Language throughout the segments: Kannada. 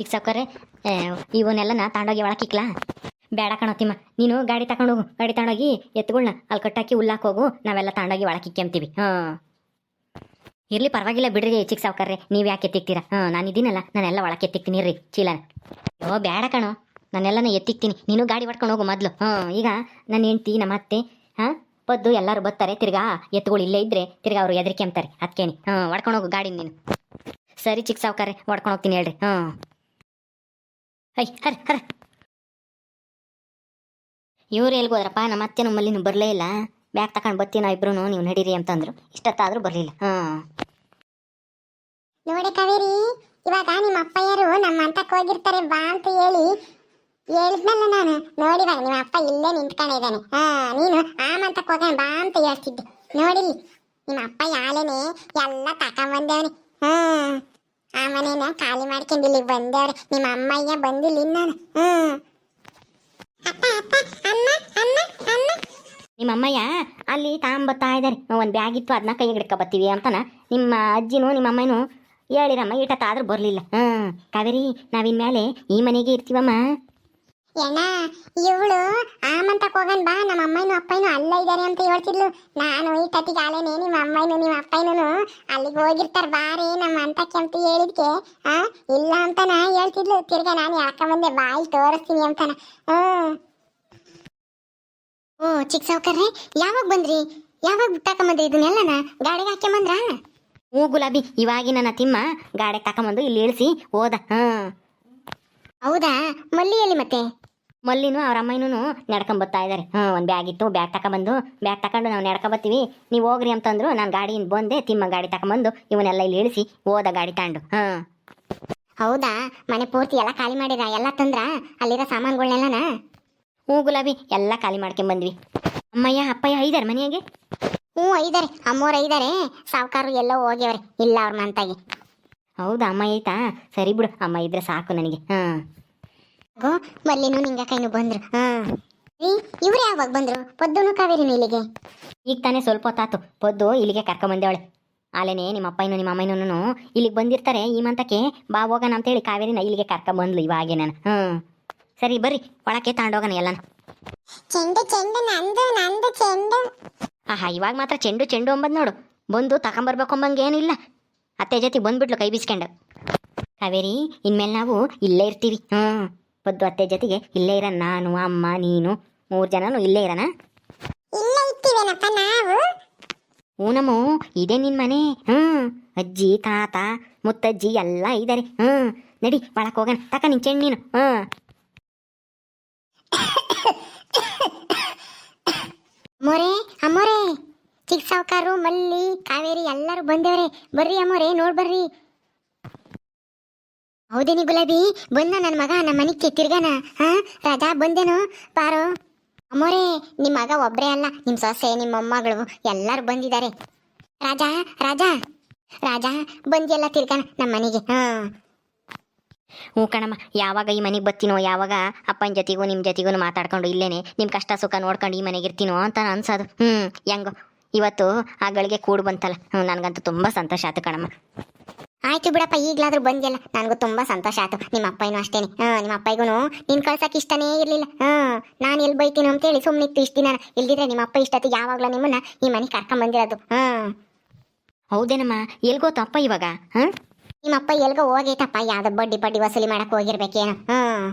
ಈಗ ಸಾವ್ಕಾರೆ ಇವನ್ನೆಲ್ಲ ನಾ ಒಳಗೆ ಇಕ್ಲಾ. ಬೇಡ ಕಣೋತಿಮ್ಮ ನೀನು ಗಾಡಿ ತಗೊಂಡು ಹೋಗು, ಗಾಡಿ ತಗೊಂಡೋಗಿ ಎತ್ಗಳನ್ನ ಅಲ್ಲಿ ಕಟ್ಟಾಕಿ ಉಲ್ಲಾಕ್ ಹೋಗು, ನಾವೆಲ್ಲ ತಾಂಡೋಗಿ ಒಳಕ್ಕೆ ಇಕ್ಕೆಂತೀವಿ ಹಾಂ. ಇರಲಿ ಪರವಾಗಿಲ್ಲ ಬಿಡ್ರಿ ಚಿಕ್ಕ ಸಾವುಕಾರ್ರೆ ನೀವು ಯಾಕೆ ಎತ್ತಿಕ್ತೀರಾ? ಹಾಂ, ನಾನು ಇದೀನಲ್ಲ, ನಾನೆಲ್ಲ ಒಳಕ್ಕೆ ಎತ್ತಿಕ್ತೀನಿ ರೀ ಚೀಲನ. ಓ ಬೇಡ ಕಣೋ, ನಾನೆಲ್ಲನ ಎತ್ತಿಕ್ತೀನಿ, ನೀನು ಗಾಡಿ ಹೊಡ್ಕೊಂಡು ಹೋಗು ಮೊದಲು. ಹಾಂ, ಈಗ ನನ್ನ ಹೆಂಡ್ತಿ ನಮ್ಮ ಅತ್ತೆ, ಹಾಂ, ಪದ್ದು ಎಲ್ಲರೂ ಬರ್ತಾರೆ ತಿರ್ಗಾ ಎತ್ತುಗಳು ಇಲ್ಲೇ ಇದ್ರೆ, ತಿರ್ಗಾ ಅವರು ಹೆದರಿಕೆ ಅಂತಾರೆ ಅದಕ್ಕೇನಿ ಹಾಂ, ಹೊಡ್ಕೊಂಡು ಹೋಗು ಗಾಡಿ ನೀನು. ಸರಿ ಚಿಕ್ಕ ಸಾವುಕಾರ್ರೆ ಹೊಡ್ಕೊಂಡು ಹೋಗ್ತೀನಿ ಹೇಳ್ರಿ, ಹಾಂ. ಐ ಹರ ಹರ ಇವ್ರು ಎಲ್ಗೋದ್ರಪ್ಪ ನಮ್ಮ ಅತ್ತೆ ನಮ್ಮಲ್ಲಿ ಬರಲೇ ಇಲ್ಲ. ಬ್ಯಾಗ್ ತಗೊಂಡು ಬತ್ತಿ ನಾವು ಇಬ್ರು ನೀವು ನಡೀರಿ ಅಂತಂದ್ರು. ಇಷ್ಟತ್ತಾದ್ರೂ ಬರಲಿಲ್ಲ. ಹಾಂ. ನೋಡಿ ಕಾವೇರಿ, ಇವಾಗ ನಿಮ್ಮ ಅಪ್ಪಯ್ಯರು ನಮ್ಮ ಅಂತಕ್ಕೆ ಹೋಗಿರ್ತಾರೆ ಬಾ ಅಂತ ಹೇಳಿ ಹೇಳಿದ್ನಲ್ಲ ನಾನು. ನೋಡಿ ಬಾ ನಿಮ್ಮ ಅಪ್ಪ ಇಲ್ಲೇ ನಿಂತ್ಕೊಂಡಿದ್ದಾನೆ ಹಾ, ನೀನು ಆ ಮಂತ ಹೋಗೋಣ ಬಾ ಅಂತ ಹೇಳ್ತಿದ್ದೆ. ನೋಡಿಲಿ ನಿಮ್ಮ ಅಪ್ಪ ಯಾಲೇನೆ ಎಲ್ಲ ತಕೊಂಬಂದವ್ನೆ. ಹಾ. ಆ ಮನೇನ ಖಾಲಿ ಮಾಡ್ಕೊಂಡು ಇಲ್ಲಿಗೆ ಬಂದವ್ರೆ. ನಿಮ್ಮ ಅಮ್ಮಯ್ಯ ಬಂದಿಲ್ಲ ನಾನು ಹ್ಮ್ ಅಪ್ಪ ಅಪ್ಪ ಅಮ್ಮ ಅಮ್ಮ ಅಮ್ಮ ನಿಮ್ಮ ಅಮ್ಮಯ್ಯ, ಅಲ್ಲಿ ತಾಂಬತ್ತಾ ಇದ್ದಾರೆ. ಒಂದು ಬ್ಯಾಗ್ ಇತ್ತು ಅದನ್ನ ಕೈ ಹಿಡ್ಕೊ ಬರ್ತೀವಿ ಅಂತನ. ನಿಮ್ಮ ಅಜ್ಜಿನೂ, ನಿಮ್ಮ ಅಮ್ಮನೂ ಹೇಳಿರಮ್ಮ ಈಟತ್ತಾದ್ರೂ ಬರಲಿಲ್ಲ. ಹಾಂ ಕಾವೇರಿ, ನಾವಿನ್ಮೇಲೆ ಈ ಮನೆಗೆ ಇರ್ತೀವಮ್ಮ. ಎಣ್ಣ ಇವಳು ಆಮಂತಕ್ಕೆ ಹೋಗನ್ ಬಾ, ನಮ್ಮ ಅಮ್ಮನೂ ಅಪ್ಪನೂ ಅಲ್ಲ ಇದ್ದಾರೆ ಅಂತ ಹೇಳ್ತಿದ್ಲು. ನಾನು ಈ ತತ್ತಿಗೆ ಆಲೇನೆ ನಿಮ್ಮ ಅಮ್ಮನೂ ನಿಮ್ಮ ಅಪ್ಪನೂ ಅಲ್ಲಿಗೆ ಹೋಗಿರ್ತಾರ ಬಾರಿ ನಮ್ಮ ಅಂತಕ್ಕೆ ಅಂತ ಹೇಳಿದ್ಕೆ. ಆ, ಇಲ್ಲ ಅಂತನ ಹೇಳ್ತಿದ್ಲು. ತಿರ್ಗಾ ನಾನು ಬಂದೆ ಬಾಯಿ ತೋರಿಸ್ತೀನಿ ಅಂತಾನ ಹ್ಮ್ ಓ ಚಿಕ್ಕ ಸಾವ್ಕಾರ್ರೆ, ಯಾವಾಗ ಬಂದ್ರಿ? ಯಾವಾಗ ಬಂದ್ರಿ ಇದನ್ನೆಲ್ಲನ ಗಾಡಿಗೆ ಹಾಕ್ಯಂಬಂದ್ರ? ಹ್ಞೂ ಗುಲಾಬಿ ಇವಾಗಿ ನನ್ನ ತಿಮ್ಮ, ಗಾಡಿಗೆ ತಕೊಂಬಂದು ಇಲ್ಲಿ ಇಳಿಸಿ, ಹೋದ. ಹಾಂ. ಹೌದಾ? ಮಲ್ಲಿಯಲ್ಲಿ ಮತ್ತೆ? ಮಲ್ಲಿನೂ ಅವ್ರ ಅಮ್ಮನೂ ನಡ್ಕೊಂಬತ್ತಾ ಇದಾರೆ. ಹಾಂ ಒಂದು ಬ್ಯಾಗ್ ಇತ್ತು ಬ್ಯಾಗ್ ತಗೊಂಬಂದು ಬ್ಯಾಗ್ ತಗೊಂಡು ನಾವು ನಡ್ಕೊಬತ್ತೀವಿ. ನೀವು ಹೋಗ್ರಿ ಅಂತಂದ್ರು ನಾನು ಗಾಡಿಯಿಂದ ಬಂದೆ ತಿಮ್ಮ ಗಾಡಿ ತಗೊಂಬಂದು ಇವನ್ನೆಲ್ಲ ಇಲ್ಲಿ ಇಳಿಸಿ ಹೋದ ಗಾಡಿ ತಗೊಂಡು ಹಾಂ ಹೌದಾ? ಮನೆ ಪೂರ್ತಿ ಎಲ್ಲ ಖಾಲಿ ಮಾಡಿದ ಎಲ್ಲ ತಂದ್ರ? ಅಲ್ಲಿರೋ ಸಾಮಾನುಗಳನ್ನೆಲ್ಲನ ಹ್ಞೂ ಗುಲಾಬಿ ಎಲ್ಲ ಖಾಲಿ ಮಾಡ್ಕೊಂಬಂದ್ವಿ. ಅಮ್ಮಯ್ಯ ಅಪ್ಪಯ್ಯ ಐದಾರೆ ಮನೆಯಾಗೆ? ಹ್ಞೂ ಐದಾರೆ. ಅಮ್ಮೋರು ಐದಾರೆ. ಸಾವುಕಾರರು ಎಲ್ಲ ಹೋಗ್ಯವ್ರೆ. ಇಲ್ಲ ಅವ್ರ ಮಂತಾಗಿ. ಹೌದಾ ಅಮ್ಮ ಐತಾ? ಸರಿ ಬಿಡು ಅಮ್ಮ ಇದ್ರೆ ಸಾಕು ನನಗೆ. ಹಾಂ ಮಲ್ಲಿನೂ ನಿಂಗ ಕೈನು ಬಂದ್ರು. ಹಾ ಇವ್ರು ಯಾವಾಗ ಬಂದ್ರು? ಪೊದ್ದುನು ಕಾವೇರಿನು ಇಲ್ಲಿಗೆ? ಈಗ ತಾನೇ ಸ್ವಲ್ಪ ಹೊತ್ತಾತು. ಪದ್ದು ಇಲ್ಲಿಗೆ ಕರ್ಕೊಂಬಂದೇವಳೆ. ಆಲೇನೆ ನಿಮ್ಮ ಅಪ್ಪಯ್ಯನು ನಿಮ್ಮ ಅಮ್ಮಯ್ಯನೂ ಇಲ್ಲಿಗೆ ಬಂದಿರ್ತಾರೆ. ಈ ಮಂತಕ್ಕೆ ಬಾ ಹೋಗೋಣ ಅಂತೇಳಿ ಕಾವೇರಿನ ಇಲ್ಲಿಗೆ ಕರ್ಕೊಂಬಂದ್ಲು ಇವಾಗೆ ನಾನು. ಹ್ಞೂ. ಸರಿ ಬರ್ರಿ. ಒಳಕ್ಕೆ ತಗೊಂಡೋಗೋಣ ಎಲ್ಲನ. ಚೆಂಡು ಚೆಂಡು ನಂದು ನಂದು ಚೆಂಡು. ಆಹಾ ಇವಾಗ ಮಾತ್ರ ಚೆಂಡು ಚೆಂಡು ಅಂಬದ್ ನೋಡು. ಬಂದು ತಗೊಂಬರ್ಬೇಕು ಅಂಬಂಗೆ ಏನಿಲ್ಲ ಅತ್ತೆ ಜೊತೆ ಬಂದ್ಬಿಟ್ಲು ಕೈ ಬಿಸ್ಕೊಂಡು. ಕಾವೇರಿ ಇನ್ಮೇಲೆ ನಾವು ಇಲ್ಲೇ ಇರ್ತೀವಿ. ಹ್ಞೂ. ಪದ್ದು ಅತ್ತೆ ಜೊತೆಗೆ ಇಲ್ಲೇ ಇರ ನಾನು ಅಮ್ಮ ನೀನು ಮೂರು ಜನನು ಇಲ್ಲೇ ಇರನ? ಇಲ್ಲ ಇರ್ತೀವೇನಪ್ಪ ನಾವು? ಹ್ಞೂನಮ್ಮ ಇದೇ ನಿನ್ನ ಮನೆ. ಹ್ಞೂ ಅಜ್ಜಿ ತಾತ ಮುತ್ತಜ್ಜಿ ಎಲ್ಲ ಇದ್ದಾರೆ. ಹ್ಮ್ ನಡಿ ಒಳಕ್ಕೆ ಹೋಗಣ. ತಕ ನಿನ್ ಚೆಂಡು ನೀನು. ಹ್ಞೂ. ಮೊರೆ ಅಮ್ಮೋರೆ ಚಿಕ್ಕ ಸಾವುಕಾರು ಮಲ್ಲಿ ಕಾವೇರಿ ಎಲ್ಲರೂ ಬಂದೇವ್ರೆ. ಬರ್ರಿ ಅಮ್ಮೋರೆ ನೋಡ್ ಬರ್ರಿ. ಹೌದೇನಿ ಗುಲಾಬಿ? ಬಂದ ನನ್ನ ಮಗ ನಮ್ಮ ಮನೆಗೆ ತಿರ್ಗಾನ. ಹಾ, ರಾಜಾ, ಬಂದೇನು? ಪಾರು. ಅಮ್ಮೋರೆ ನಿಮ್ಮ ಮಗ ಒಬ್ಬರೇ ಅಲ್ಲ. ನಿಮ್ಮ ಸೊಸೆ ನಿಮ್ಮ ಮೊಮ್ಮಗಳು, ಎಲ್ಲರೂ ಬಂದಿದ್ದಾರೆ. ರಾಜಾ ರಾಜಾ. ರಾಜಾ ಬಂದಿಯಲ್ಲ ತಿರ್ಗಾನ ನಮ್ಮ ಮನೆಗೆ. ಹಾ. ಹ್ಞೂ ಕಣಮ್ಮ, ಯಾವಾಗ ಈ ಮನೆಗೆ ಬತ್ತಿನೋ ಯಾವಾಗ ಅಪ್ಪನ ಜೊತೆಗೂ ನಿಮ್ಮ ಜೊತೆಗೂ ಮಾತಾಡ್ಕೊಂಡು ಇಲ್ಲೇನೆ ನಿಮ್ಮ ಕಷ್ಟ ಸುಖ ನೋಡ್ಕೊಂಡು ಈ ಮನೆಗೆ ಇರ್ತೀನೋ ಅಂತ ಅನ್ಸೋದು. ಹ್ಞೂ ಹೆಂಗೋ. ಇವತ್ತು ಆ ಗಳಿಗೆ ಕೂಡು ಬಂತಲ್ಲ. ಹ್ಞೂ, ನನಗಂತೂ ತುಂಬ ಸಂತೋಷ ಆಯ್ತು ಕಣಮ್ಮ. ಆಯ್ತು ಬಿಡಪ್ಪ ಈಗಲಾದ್ರೂ ಬಂದಿಲ್ಲ ನನಗೂ ತುಂಬಾ ಸಂತೋಷ ಆಯ್ತು. ನಿಮ್ಮ ಅಪ್ಪನೂ ಅಷ್ಟೇನೆ. ಹಾ ನಿಮ್ಮ ಅಪ್ಪಗೂ ನಿನ್ ಕಳ್ಸಕ್ ಇಷ್ಟನೇ ಇರ್ಲಿಲ್ಲ. ಹಾ ನಾನು ಎಲ್ಲಿ ಬೈತೀನೋ ಅಂತೇಳಿ ಸುಮ್ಮನಿತ್ತು ಇಷ್ಟ ದಿನ. ಇಲ್ದಿದ್ರೆ ನಿಮ್ಮ ಅಪ್ಪ ಇಷ್ಟೊತ್ತಿಗೆ ಯಾವಾಗ್ಲೂ ನಿಮ್ಮನ್ನ ಈ ಮನೆ ಕರ್ಕೊಂಡ್ ಬಂದಿರೋದು. ಹಾ. ಹೌದೇನಮ್ಮ ಎಲ್ಗೋತಪ್ಪ ಇವಾಗ? ಹಾಂ? ನಿಮ್ಮ ಅಪ್ಪ ಎಲ್ಗೋ ಹೋಗೈತಪ್ಪ ಯಾವ್ದೋ ಬಡ್ಡಿ ಬಡ್ಡಿ ವಸೂಲಿ ಮಾಡಕ್ ಹೋಗಿರ್ಬೇಕೇನೋ ಹಾ.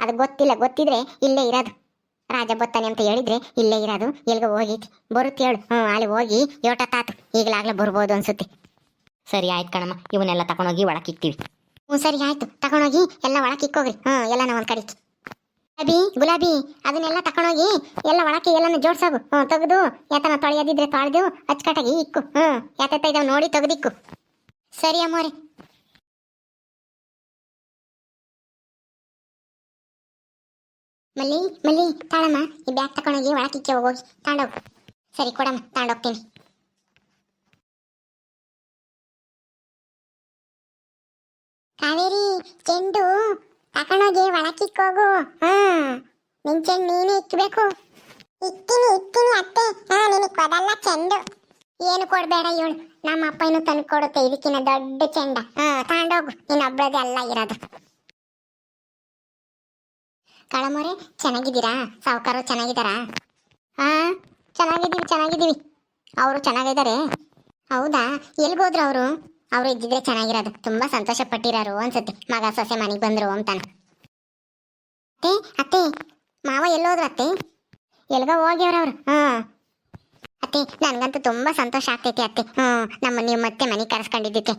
ಅದು ಗೊತ್ತಿಲ್ಲ ಗೊತ್ತಿದ್ರೆ ಇಲ್ಲೇ ಇರೋದು. ರಾಜ ಬತ್ತಾನೆ ಅಂತ ಹೇಳಿದ್ರೆ ಇಲ್ಲೇ ಇರೋದು. ಎಲ್ಗೋ ಹೋಗೈತಿ. ಬರುತ್ತೆ ಹೇಳು. ಹ್ಞೂ ಅಲ್ಲಿ ಹೋಗಿ ಯೋಟತ್ತಾತು ಈಗಲಾಗ್ಲೇ ಬರ್ಬೋದು ಅನ್ಸುತ್ತೆ. ಸರಿ ಆಯ್ತು ಕಣಮ್ಮ, ಇವನ್ನೆಲ್ಲ ತಗೊಂಡೋಗಿ ಒಳಕ್ಕೆ ಇಕ್ತೀವಿ. ಹ್ಞೂ ಸರಿ ಆಯ್ತು. ತಗೊಂಡೋಗಿ ಎಲ್ಲ ಒಳಕ್ಕೆ ಇಕ್ಕೋಗ್ರಿ. ಹ್ಞೂ ಎಲ್ಲ ನಾವು ಒಂದ್ ಕಡೆ ಗುಲಾಬಿ ಗುಲಾಬಿ, ಅದನ್ನೆಲ್ಲ ತಗೊಂಡೋಗಿ ಎಲ್ಲ ಒಳಕ್ಕೆ ಎಲ್ಲಾನು ಜೋಡ್ಸೋಗು. ಹ್ಞೂ ತೆಗೆದು, ಯಾತನ ತೊಳೆಯೋದಿದ್ರೆ ತೊಳೆದು ಅಚ್ಚುಕಟ್ಟಾಗಿ ಇಕ್ಕು. ಹ್ಞೂ ಯಾತ ಇದಾವೆ ನೋಡಿ ತೆಗೆದಿಕ್ಕು. ಸರಿ ರೀ ಮಲ್ಲಿ ಮಲ್ಲಿ, ತಾಳಮ್ಮ, ಈ ಬ್ಯಾಗ್ ತಗೊಂಡೋಗಿ ಒಳಕ್ಕೆ ಇಕ್ಕೆ ಹೋಗಿ. ತಾಂಡೋಗು. ಸರಿ ಕೊಡಮ್ಮ, ತಾಂಡೋಗ್ತೀನಿ. ಚೆಂಡು ತಕೊಂಡೋಗಿ ಒಳಕಿಕ್ಕೋಗು ಹಾ ನಿನ್ ಚೆಂಡು ನೀನೇ ಇಕ್ಬೇಕು. ಇಕ್ಕಿನಿ ಇಕ್ಕಿನಿ ಅತ್ತೆ. ಹಾ, ನಿನಗೆ ಕೊಡಲ್ಲ ಚೆಂಡು. ಏನು ಕೊಡ್ಬೇಡ ಇವಳು. ನಮ್ಮ ಅಪ್ಪ ಇನ್ನು ತಂದು ಕೊಡುತ್ತೆ ಇದಕ್ಕಿನ ದೊಡ್ಡ ಚೆಂಡ. ಹಾ ತಗೊಂಡೋಗು ಇನ್ನೊಬ್ಳದೆ ಅಲ್ಲ ಇರೋದು. ಕಳಮೋರೆ, ಚೆನ್ನಾಗಿದ್ದೀರಾ? ಸಾವುಕಾರ ಚೆನ್ನಾಗಿದ್ದಾರಾ? ಹಾ, ಚೆನ್ನಾಗಿದ್ದೀವಿ ಚೆನ್ನಾಗಿದ್ದೀವಿ. ಅವರು ಚೆನ್ನಾಗಿದ್ದಾರೆ. ಹೌದಾ? ಎಲ್ಗೋದ್ರು ಅವರು? ಅವರು ಇದ್ದಿದ್ರೆ ಚೆನ್ನಾಗಿರೋದು. ತುಂಬಾ ಸಂತೋಷ ಪಟ್ಟಿರೋರು ಅನ್ಸುತ್ತೆ. ಮಗ ಸೊಸೆ ಮನೆಗೆ ಬಂದ್ರು ಅಂತಾನ. ಅತ್ತೆ ಅತ್ತೆ, ಮಾವ ಎಲ್ಲೋದ್ರು ಅತ್ತೆ? ಎಲ್ಗ ಹೋಗ್ಯವ್ರವ್ರು ಹಾ ಅತ್ತೆ, ನನ್ಗಂತೂ ತುಂಬಾ ಸಂತೋಷ ಆಗ್ತೈತಿ ಅತ್ತೆ. ಹ್ಮ್, ನಮ್ಮ ನೀವು ಮತ್ತೆ ಮನೆಗೆ ಕರೆಸ್ಕೊಂಡಿದ್ದಕ್ಕೆ.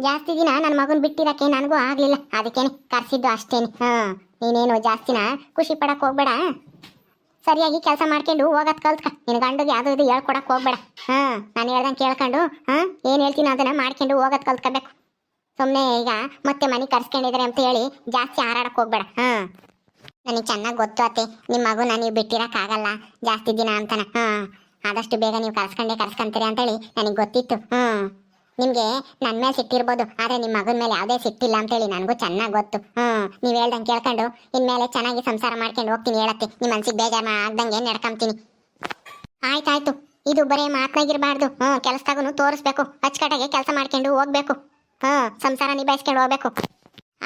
ಜಾಸ್ತಿ ದಿನ ನನ್ನ ಮಗನ್ ಬಿಟ್ಟಿರಕ್ಕೆ ನನಗೂ ಆಗ್ಲಿಲ್ಲ. ಅದಕ್ಕೇನೆ ಕರ್ಸಿದ್ದು ಅಷ್ಟೇನೆ. ಹಾ ನೀನೇನು ಜಾಸ್ತಿನ ಖುಷಿ ಪಡಕ್ ಹೋಗ್ಬೇಡ. ಸರಿಯಾಗಿ ಕೆಲಸ ಮಾಡ್ಕೊಂಡು ಹೋಗತ್ ಕಲ್ತ್ಕ. ನಿನ್ ಗಂಡಗೆ ಯಾವ್ದು ಇದು ಹೇಳ್ಕೊಡಕ್ ಹೋಗ್ಬೇಡ. ಹಾ, ನಾನು ಹೇಳ್ದಂಗೆ ಕೇಳ್ಕೊಂಡು, ಹಾ, ಏನ್ ಹೇಳ್ತೀನಿ ಅದನ್ನ ಮಾಡ್ಕೊಂಡು ಹೋಗತ್ ಕಲ್ತ್ಕೋಬೇಕು. ಸುಮ್ಮನೆ ಈಗ ಮತ್ತೆ ಮನೆ ಕರ್ಸ್ಕೊಂಡಿದ್ರೆ ಅಂತ ಹೇಳಿ ಜಾಸ್ತಿ ಹಾರಾಡಕ್ ಹೋಗ್ಬೇಡ, ಹಾ. ನನಗೆ ಚೆನ್ನಾಗಿ ಗೊತ್ತು ಅತ್ತೆ. ನಿಮ್ಮ ಮಗುನ ನೀವು ಬಿಟ್ಟಿರಕ್ಕಾಗಲ್ಲ ಜಾಸ್ತಿ ದಿನ ಅಂತಾನೆ, ಹಾ. ಆದಷ್ಟು ಬೇಗ ನೀವು ಕರ್ಸ್ಕೊಂಡೇ ಕರ್ಸ್ಕೊಂತೀರಿ ಅಂತೇಳಿ ನನಗೆ ಗೊತ್ತಿತ್ತು ಹ್ಮ್ ನಿಮ್ಗೆ ನನ್ನ ಮೇಲೆ ಸಿಟ್ಟಿರ್ಬೋದು, ಆದ್ರೆ ನಿಮ್ಮ ಮಗನ ಮೇಲೆ ಯಾವುದೇ ಸಿಟ್ಟಿಲ್ಲ ಅಂತೇಳಿ ನನಗೂ ಚೆನ್ನಾಗಿ ಗೊತ್ತು. ಹ್ಮ್, ನೀವು ಹೇಳ್ದಂಗೆ ಕೇಳ್ಕೊಂಡು, ಇನ್ಮೇಲೆ ಚೆನ್ನಾಗಿ ಸಂಸಾರ ಮಾಡ್ಕೊಂಡು ಹೋಗ್ತೀನಿ ಹೇಳತ್ತೆ. ನಿಮ್ಮ ಮನ್ಸಿಗೆ ಬೇಜಾರು ಆಗ್ದಂಗೆ ನಡ್ಕೊಂತೀನಿ ಆಯ್ತಾಯ್ತು, ಇದು ಬರೀ ಮಾತನಾಗಿರಬಾರ್ದು. ಹ್ಮ್ ಕೆಲಸದಾಗೂ ತೋರಿಸ್ಬೇಕು. ಅಚ್ಚುಕಟ್ಟಾಗಿ ಕೆಲಸ ಮಾಡ್ಕೊಂಡು ಹೋಗ್ಬೇಕು. ಹ್ಮ್, ಸಂಸಾರ ನಿಭಾಯಿಸ್ಕೊಂಡು ಹೋಗ್ಬೇಕು.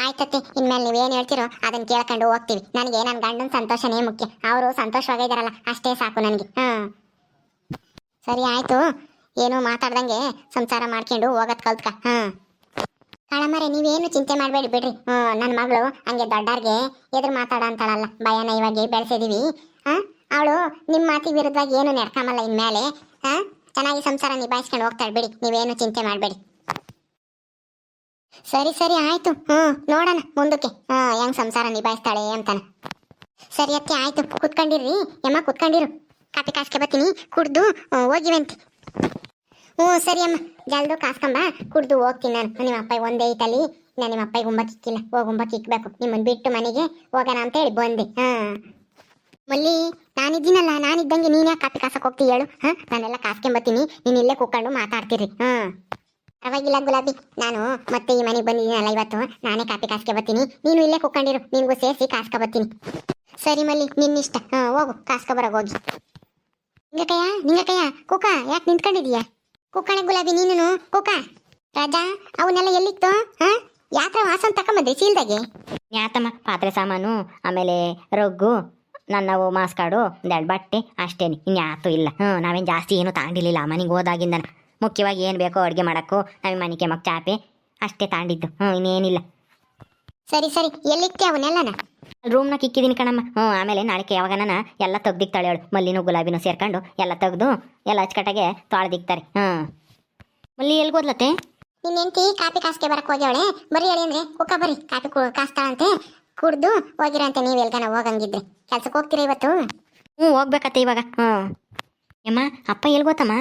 ಆಯ್ತತ್ತೆ, ಇನ್ಮೇಲೆ ನೀವೇನು ಹೇಳ್ತಿರೋ ಅದನ್ನ ಕೇಳ್ಕೊಂಡು ಹೋಗ್ತೀವಿ. ನನಗೆ ನನ್ನ ಗಂಡನ ಸಂತೋಷನೇ ಮುಖ್ಯ. ಅವರು ಸಂತೋಷವಾಗಿದ್ದಾರಲ್ಲ ಅಷ್ಟೇ ಸಾಕು ನನಗೆ. ಹ್ಮ್. ಸರಿ, ಆಯ್ತು. ಏನು ಮಾತಾಡ್ದಂಗೆ ಸಂಸಾರ ಮಾಡ್ಕೊಂಡು ಹೋಗತ್ ಕಲ್ತ್ಕ. ಹಾ. ಕಾಳಮ್ಮರೆ ನೀವೇನು ಚಿಂತೆ ಮಾಡಬೇಡಿ ಬಿಡ್ರಿ. ಹ್ಮ್ ನನ್ನ ಮಗಳು ಹಂಗೆ ದೊಡ್ಡಾರ್ಗೆ ಎದ್ರು ಮಾತಾಡ ಅಂತಾಳಲ್ಲ. ಭಯನ ಇವಾಗ ಬೆಳೆಸಿದೀವಿ. ಹಾ, ಅವಳು ನಿಮ್ಮ ಮಾತಿ ವಿರುದ್ಧವಾಗಿ ಏನು ನಡ್ಕೊಂಬಲ್ಲ ಇನ್ಮೇಲೆ ಹಾ, ಚೆನ್ನಾಗಿ ಸಂಸಾರ ನಿಭಾಯಿಸ್ಕೊಂಡು ಹೋಗ್ತಾಳೆ ಬಿಡಿ. ನೀವೇನು ಚಿಂತೆ ಮಾಡಬೇಡಿ. ಸರಿ ಸರಿ, ಆಯ್ತು. ಹ್ಮ್ ನೋಡೋಣ ಮುಂದಕ್ಕೆ. ಹಾ, ಹೆಂಗ್ ಸಂಸಾರ ನಿಭಾಯಿಸ್ತಾಳೆ ಅಂತಾನ. ಸರಿ, ಅತ್ತೆ, ಆಯ್ತು. ಕುತ್ಕೊಂಡಿರ್ರಿ. ಯಮ್ಮ, ಕುತ್ಕೊಂಡಿರು. ಕಾಪಿ ಕಾಸ್ಕೆ ಬರ್ತೀನಿ. ಕುಡ್ದು ಹೋಗಿವಂತೆ ಹ್ಞೂ, ಸರಿ ಅಮ್ಮ. ಜಲ್ದು ಕಾಸ್ಕೊಂಬ. ಕುಡ್ದು ಹೋಗ್ತೀನಿ ನಾನು. ನಿಮ್ಮ ಅಪ್ಪ ಒಂದೇ ಐತಲ್ಲಿ. ನಾನು ನಿಮ್ಮ ಅಪ್ಪಗೆ ಗುಂಬಕ್ಕೆ ಇಕ್ಕಿಲ್ಲ. ಹೋಗಿ ಗುಂಬಕ್ಕೆ ಇಕ್ಬೇಕು. ನಿಮ್ಮನ್ನು ಬಿಟ್ಟು ಮನೆಗೆ ಹೋಗೋಣ ಅಂತ ಹೇಳಿ ಬಂದೆ. ಹಾಂ. ಮಲ್ಲಿ, ನಾನಿದ್ದೀನಲ್ಲ. ನಾನಿದ್ದಂಗೆ ನೀನು ಯಾಕೆ ಕಾಪಿ ಕಾಸಕ್ಕೆ ಹೋಗ್ತಿ ಹೇಳು. ಹಾಂ, ನಾನೆಲ್ಲ ಕಾಸ್ಕೊಂಬತ್ತೀನಿ. ನೀನು ಇಲ್ಲೇ ಕೂತ್ಕೊಂಡು ಮಾತಾಡ್ತೀರಿ. ಹಾಂ. ಪರವಾಗಿಲ್ಲ ಗುಲಾಬಿ. ನಾನು ಮತ್ತೆ ಈ ಮನೆಗೆ ಬಂದಿದ್ದೀನಲ್ಲ ಇವತ್ತು. ನಾನೇ ಕಾಪಿ ಕಾಸ್ಕೆ ಬರ್ತೀನಿ ನೀನು ಇಲ್ಲೇ ಕುತ್ಕೊಂಡಿರು. ನಿನ್ಗೂ ಸೇರಿಸಿ ಕಾಸ್ಕೊ ಬರ್ತೀನಿ ಸರಿ ಮಲ್ಲಿ, ನಿನ್ನಿಷ್ಟ. ಹಾಂ, ಹೋಗು. ಕಾಸ್ಕೊ ಬರೋಗಿ ಹೋಗಿ. ನಿಂಗಕಯ್ಯ ನಿಂಗಕಯ್ಯ. ಕೂಕ, ಯಾಕೆ ನಿಂತ್ಕೊಂಡಿದೀಯ? ಕುಕ್ಕಣೆ ಗುಲಾಬಿ ನೀನು ಕುಕ್ಕ. ರಾಜಾ, ಅವನ್ನೆಲ್ಲ ಎಲ್ಲಿತ್ತು? ಹಾ? ಯಾತ್ರ ವಾಸನ್ ತಕೊಂಬಂದ್ರಿ ಚೀಲ್ದಾಗೆ ಯಾತಮ್ಮ ಪಾತ್ರೆ ಸಾಮಾನು, ಆಮೇಲೆ ರೊಗ್ಗು, ನನ್ನವು ಮಾಸ್ಕಾಡು, ಒಂದೆರಡು ಬಟ್ಟೆ, ಅಷ್ಟೇನೆ. ಇನ್ಯಾತು ಇಲ್ಲ. ಹ್ಞೂ, ನಾವೇನು ಜಾಸ್ತಿ ಏನು ತಾಂಡಿಲಿಲ್ಲ. ಮನೆಗೆ ಹೋದಾಗಿಂದ ಮುಖ್ಯವಾಗಿ ಏನು ಬೇಕೋ ಅಡುಗೆ ಮಾಡೋಕ್ಕೂ ನಾವೇ ಮನೆಗೆ ಮಕ್ಕ ಚಾಪೆ, ಅಷ್ಟೇ ತಾಂಡಿದ್ದು. ಹ್ಞೂ, ಇನ್ನೇನಿಲ್ಲ. ಸರಿ ಸರಿ ಎಲ್ಲಿಕ್ಕೆ ಅವನ್ನೆಲ್ಲನ ರೂಮ್ನ ಕಿಕ್ಕಿದ್ದೀನಿ ಕಣಮ್ಮ. ಹ್ಞೂ ಆಮೇಲೆ ನಾಳೆಗೆ ಯಾವಾಗನ ಎಲ್ಲ ತೆಗ್ದಿಕ್ತಾಳೆ ಅವಳು. ಮಲ್ಲಿನೂ ಗುಲಾಬಿನೂ ಸೇರ್ಕೊಂಡು ಎಲ್ಲ ತೆಗ್ದು ಎಲ್ಲ ತಾಳ್ ತೊಳೆದಿಕ್ತಾರೆ ಹ್ಞೂ. ಮಲ್ಲಿ ಎಲ್ಗೋದ್ಲತ್ತೆ ನಿನ್ನ ಹೆಂಡತಿ ಕಾಪಿ ಕಾಸ್ಗೆ ಬರಕ್ಕೆ ಹೋಗ್ಯವಳೆ ಬರೀ ಹೇಳಿ ಅಂದ್ರೆ ಕುಕ್ಕ ಬರಿ ಕಾಪಿ ಕಾಸ್ತಾಳಂತೆ. ಕುಡ್ದು ಹೋಗಿರಂತೆ ನೀವು ಎಲ್ಗನ ಹೋಗಂಗಿದ್ರೆ. ಕೆಲ್ಸಕ್ಕೆ ಹೋಗ್ತೀರಾ ಇವತ್ತು? ಹ್ಞೂ ಹೋಗ್ಬೇಕತ್ತೆ ಇವಾಗ. ಹ್ಞೂ. ಯಮ್ಮ ಅಪ್ಪ ಎಲ್ಲಿ ಗೊತ್ತಮ್ಮ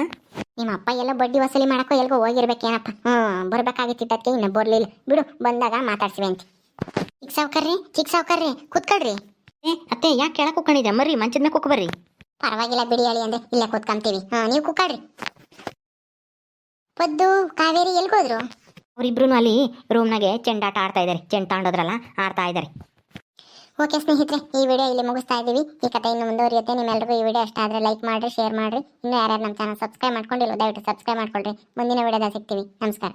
ನಿಮ್ಮ ಅಪ್ಪ ಎಲ್ಲ ಬಡ್ಡಿ ವಸೂಲಿ ಮಾಡಕ್ಕೋ ಎಲ್ಗೋ ಹೋಗಿರ್ಬೇಕೇನಪ್ಪ. ಹ್ಞೂ ಬರ್ಬೇಕಾಗಿತ್ತಿದ್ದಕ್ಕೆ ಇನ್ನು ಬರಲಿಲ್ಲ. ಬಿಡು ಬಂದಾಗ ಮಾತಾಡ್ಸಿವೆ ಅಂತ. ಚಿಕ್ಕ ಸಾವ್ಕರ್ರಿ ಚಿಕ್ಕ ಸಾವ್ಕರ್ರಿ ಕುತ್ಕೊಳ್ರಿ. ಏ ಅತ್ತೆ ಯಾಕೆ ಕೆಳಗೆ ಕುಕ್ಕೊಂಡಿದ್ದೆ ಮರ್ರಿ ಮಂಚದ ಮೇಲೆ ಕುಕ್ಕ ಬರ್ರಿ. ಪರವಾಗಿಲ್ಲ ಬಿಡಿ ಹೇಳಿ ಅಂದ್ರೆ ಇಲ್ಲೇ ಕೂತ್ಕೊಂತೀವಿ. ಹಾ ನೀವು ಕುಕ್ಕಾಡ್ರಿ ಪದ್ದು ಕಾವೇರಿ ಎಲ್ಗೋದ್ರು ಅವರಿಬ್ರು ಅಲ್ಲಿ ರೂಮ್ನಾಗೆ ಚೆಂಡಾಟ ಆಡ್ತಾ ಇದ್ದಾರೆ ಚೆಂಡ ತಗೊಂಡೋದ್ರಲ್ಲ ಆಡ್ತಾ ಇದ್ದಾರೆ ಓಕೆ ಸ್ನೇಹಿತರೆ ಈ ವಿಡಿಯೋ ಇಲ್ಲಿ ಮುಗಿಸ್ತಾ ಇದ್ದೀವಿ. ಈ ಕಥೆ ಇನ್ನು ಮುಂದುವರಿಯುತ್ತೆ. ನಿಮ್ಮೆಲ್ಲರಿಗೂ ಈ ವಿಡಿಯೋ ಇಷ್ಟ ಆದರೆ ಲೈಕ್ ಮಾಡಿರಿ ಶೇರ್ ಮಾಡಿರಿ. ಇನ್ನೂ ಯಾರ್ಯಾರು ನಮ್ಮ ಚಾನಲ್ ಸಬ್ಸ್ಕ್ರೈಬ್ ಮಾಡ್ಕೊಂಡಿಲ್ಲ ದಯವಿಟ್ಟು ಸಬ್ಸ್ಕ್ರೈಬ್ ಮಾಡ್ಕೊಳ್ರಿ. ಮುಂದಿನ ವಿಡಿಯೋದಾಗ ಸಿಗ್ತೀವಿ. ನಮಸ್ಕಾರ.